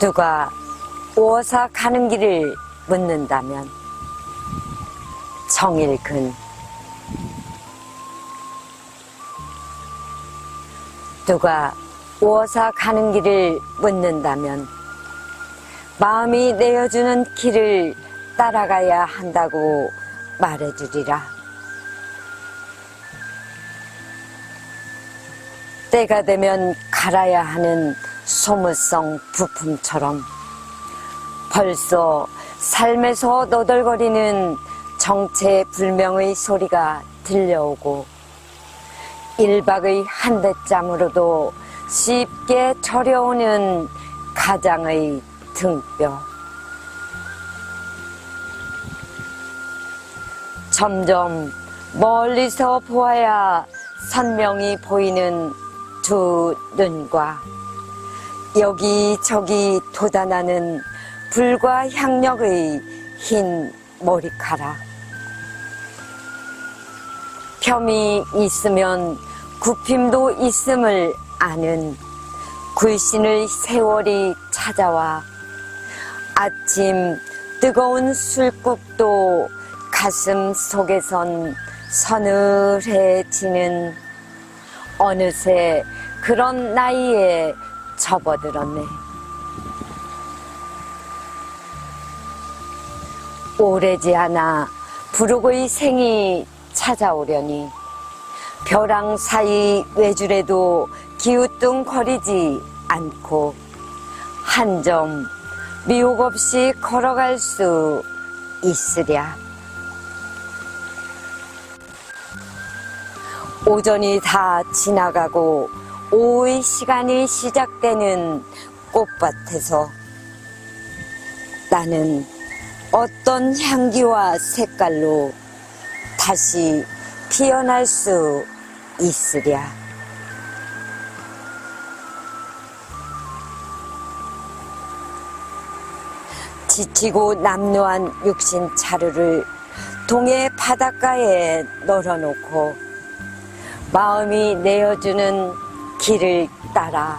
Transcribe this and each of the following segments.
누가 오사 가는 길을 묻는다면 정일근 누가 오사 가는 길을 묻는다면 마음이 내어주는 길을 따라가야 한다고 말해주리라. 때가 되면 갈아야 하는 소무성 부품처럼 벌써 삶에서 너덜거리는 정체불명의 소리가 들려오고 일박의 한 대짬으로도 쉽게 저려오는 가장의 등뼈. 점점 멀리서 보아야 선명히 보이는 두 눈과 여기저기 돋아나는 불과 향력의 흰 머리카락. 폄이 있으면 굽힘도 있음을 아는 굴신의 세월이 찾아와 아침 뜨거운 술국도 가슴 속에선 서늘해지는 어느새 그런 나이에 접어들었네. 오래지 않아 부르고의 생이 찾아오려니 벼랑 사이 외줄에도 기우뚱거리지 않고 한 점 미혹 없이 걸어갈 수 있으랴. 오전이 다 지나가고 오후의 시간이 시작되는 꽃밭에서 나는 어떤 향기와 색깔로 다시 피어날 수 있으랴. 지치고 남루한 육신 차르를 동해 바닷가에 널어놓고 마음이 내어주는 길을 따라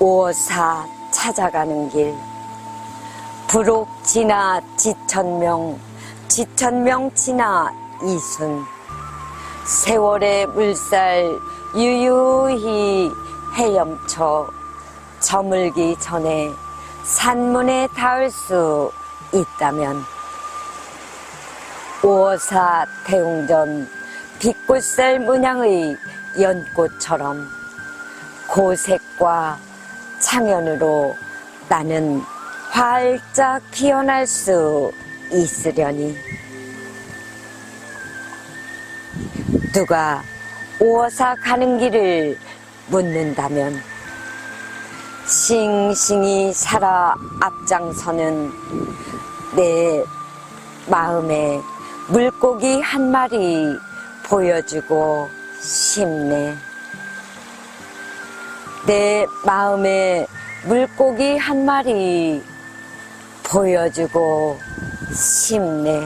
오사 찾아가는 길. 부록 지나 지천명, 지천명 지나 이순. 세월의 물살 유유히 헤엄쳐 저물기 전에 산문에 닿을 수 있다면 오사 대웅전 빛꽃살 문양의 연꽃처럼 고색과 창현으로 나는 활짝 피어날 수 있으려니 누가 오사 가는 길을 묻는다면 싱싱이 살아 앞장서는 내 마음에 물고기 한 마리 보여주고 싶네. 내 마음에 물고기 한 마리 보여주고 싶네.